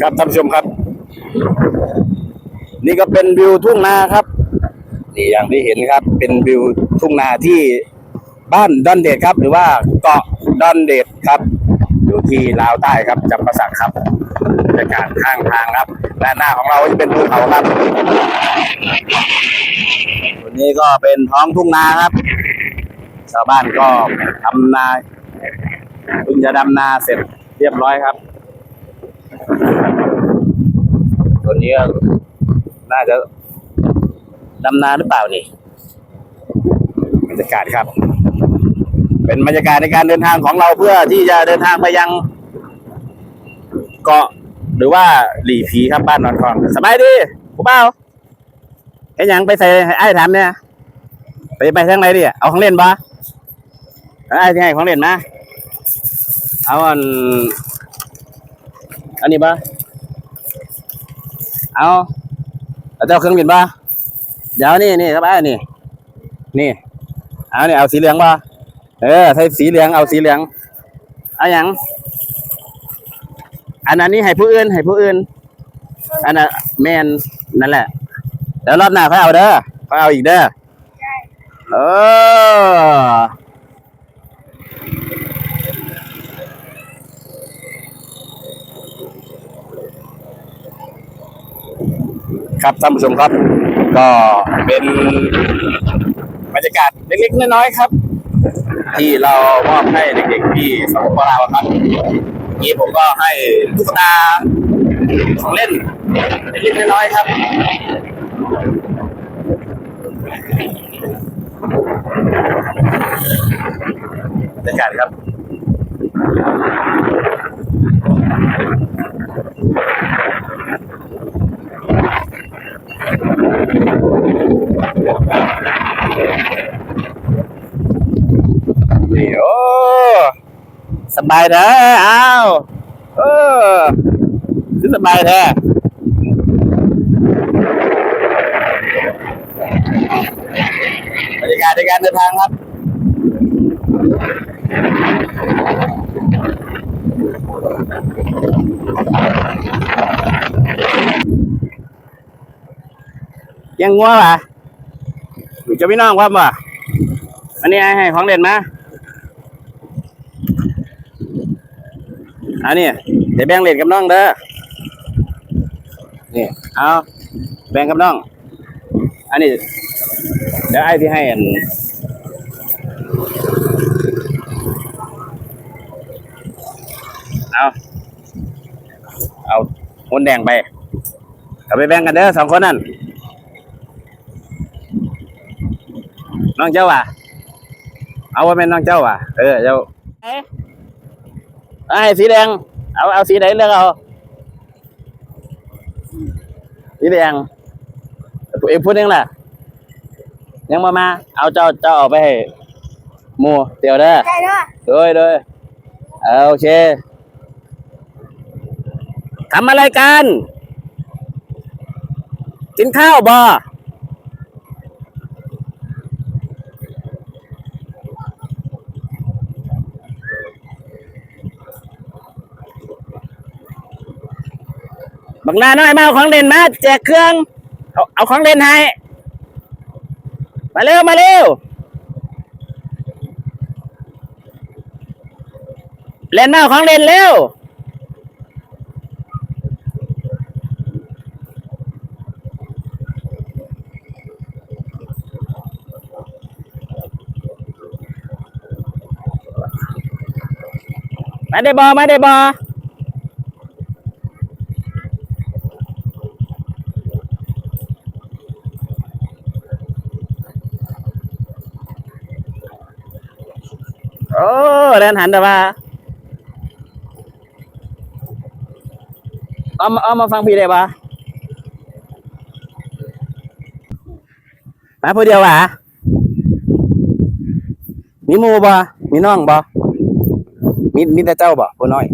ครับท่านผู้ชมครับ นี่ก็เป็นวิวทุ่งนาครับนี่อย่างที่เห็นครับ เป็นวิวทุ่งนาที่บ้านดอนเดดครับ หรือว่าเกาะดอนเดดครับอยู่ที่ลาวใต้ครับจำปาสักครับบรรยากาศข้างทางครับด้านหน้าของเราจะเป็นภูเขาครับวันนี้ก็เป็นท้องทุ่งนาครับ ชาวบ้านก็ทำนาเพิ่งจะดำนาเสร็จ เรียบร้อยครับ ตัวนี้น่าจะดำนาหรือเปล่านี่บรรยากาศครับ เป็นบรรยากาศในการเดินทางของเราเพื่อที่จะเดินทางไปยัง เกาะหรือว่าหลีผีครับบ้านนอนคลองสบายดีผู้เป้าเห็นยังไปใส่ไอ้ถามเนี่ยไปไปทางไหนดิเอาของเล่นปะไอ้ที่ให้ของเล่นมา เอาอัน อันนี้ปะเอาเอาเจ้าเครื่องบินปะเดี๋ยวนี่นี่ครับไอ้ายนี่ นี่ เอาเนี่ยเอาสีเหลืองปะเออใส่สีเหลืองเอาสีเหลือง เอาอย่างอันนั้นนี่ให้ผู้อื่นให้ผู้อื่น อันนั้นแมนนั่นแหละเดี๋ยวรอบหน้าค่อยเอาเด้อค่อยเอาอีกเด้อเออ ครับท่านผู้ชมครับ ก็เป็นบรรยากาศเล็กๆน้อยๆครับ ที่เรามอบให้เด็กๆที่สปปลาวครับนี้ผมก็ให้ตุ๊กตาของเล่นเล็กๆน้อยๆครับบรรยากาศครับ นี่โอ้สบายนะอ้าวเออสบายแท้บรรยากาศในการเดินทางครับ ยังงัวป่ะอจะพี่น้องครับป่ะอันนี้ให้ของเด่นมาอันนี้เดี๋ยวแบ่งเล่นกับน้องเด้อนี่เอาแบ่งกับน้อง อันนี้เดี๋ยวไอ้ที่ให้อันเอาเอาคนแดงไปเอาไปแบ่งกันเด้อสองคนนั่น น้องเจ้าว่ะเอาว่าเป็นน้องเจ้าว่ะเออเจ้าไอ้สีแดง เอาเอาสีไหนเลือกเอาสีแดงตัวเองพูดยังล่ะ ยังมามา เอาเจ้าเจ้าเอาไปให้หมูเดี๋ยวเด้อใช่ด้วยโดยโดยเอาโอเคทำอะไรกัน กินข้าวบ่ บักหน้าน้อยมาเอาของเล่นมาแจกเครื่อง เอาเอาของเล่นให้ มาเร็วมาเร็ว เล่นมาเอาของเล่นเร็วมาได้บอมาได้บอ โอ้เดินหันแต่ว่าเอามาเอามาฟังพี่ได้ปะมาผู้เดียววะมีหมูบ่มีน้องบ่มีมีแต่เจ้าบ่ผู้น้อย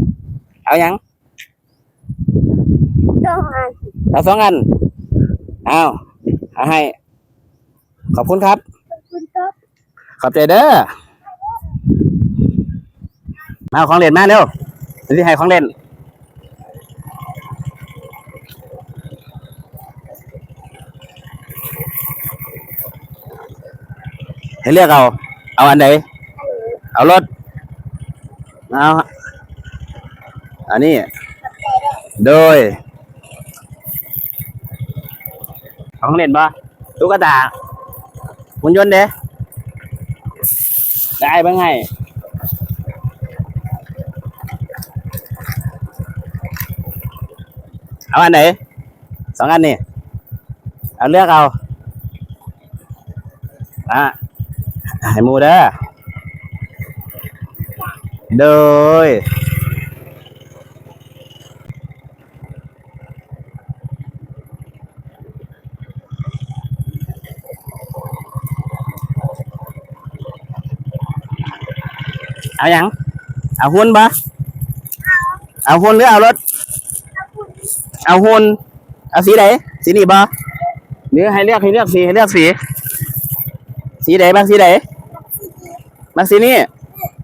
เอายังต้องอ่านเอาสองอันเอาเอาให้ ขอบคุณครับคุณครับ ขอบใจเด้อาเอาของเล่นมาเร็วเดี๋ยวที่ให้ของเล่นให้เรียกเอา เอาอันไหน เอารถ เอาอันนี้ โดย ของเล่นปะตุ๊กตาหุ่นยนต์เด้ได้บ้างไง เอาอันไหนสองอันนี่เอาเลือกเอาอะให้หมูเด้อโดยเอาอย่างเอาหุ้นปะเอาหุ้นหรือเอารถ เอาหุ้นเอาสีไหนสีนี้ปะหรือให้เลือกให้เลือกสีให้เลือกสี สีไหนบ้างสีไหนมักสีนี้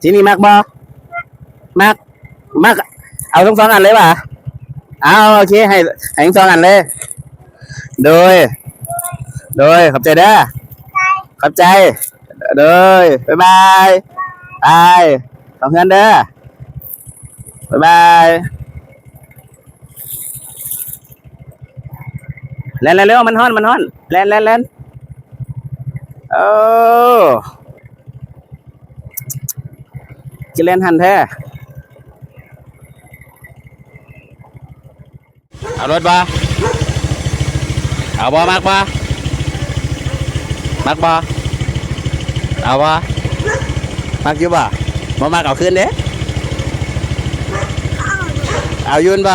สีนี้มักบอมักมักเอาทั้งสองอันเลยป่ะเอาโอเคให้ให้ทั้งสองอันเลย โดย โดยขอบใจเด้อขอบใจโดยบ๊ายบายบายขอบคุณเด้อบ๊ายบาย เล่นเร็วมันฮ้อนมันฮ้อนเล่นเล่นเล่นโอ้จะเล่นหันแท้เอารถบ่เอาบ่มักบ่มักบ่เอาบ่มักอยู่บ่บ่มักเอาคืนเด้เอายืนบ่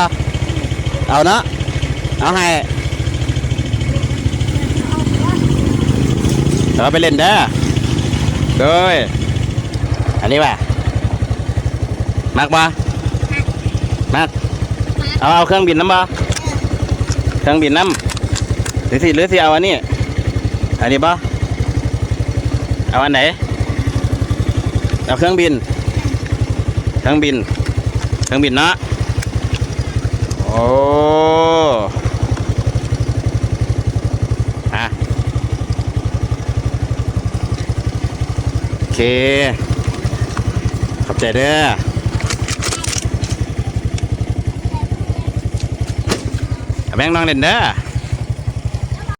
เอาเนาะเอาให้ เราไปเล่นเด้อโดยอันนี้ป่ะมักบ่มักเอาเอาเครื่องบินน้ำบ่เครื่องบินน้ำหรือสิหรือสิเอาอันนี้อันนี้บ่เอาอันไหนเอาเครื่องบิน เครื่องบิน เครื่องบินเนาะโอ้อะโอ เค ขอบใจเด้อแบงค์น้องเล่นเด้อ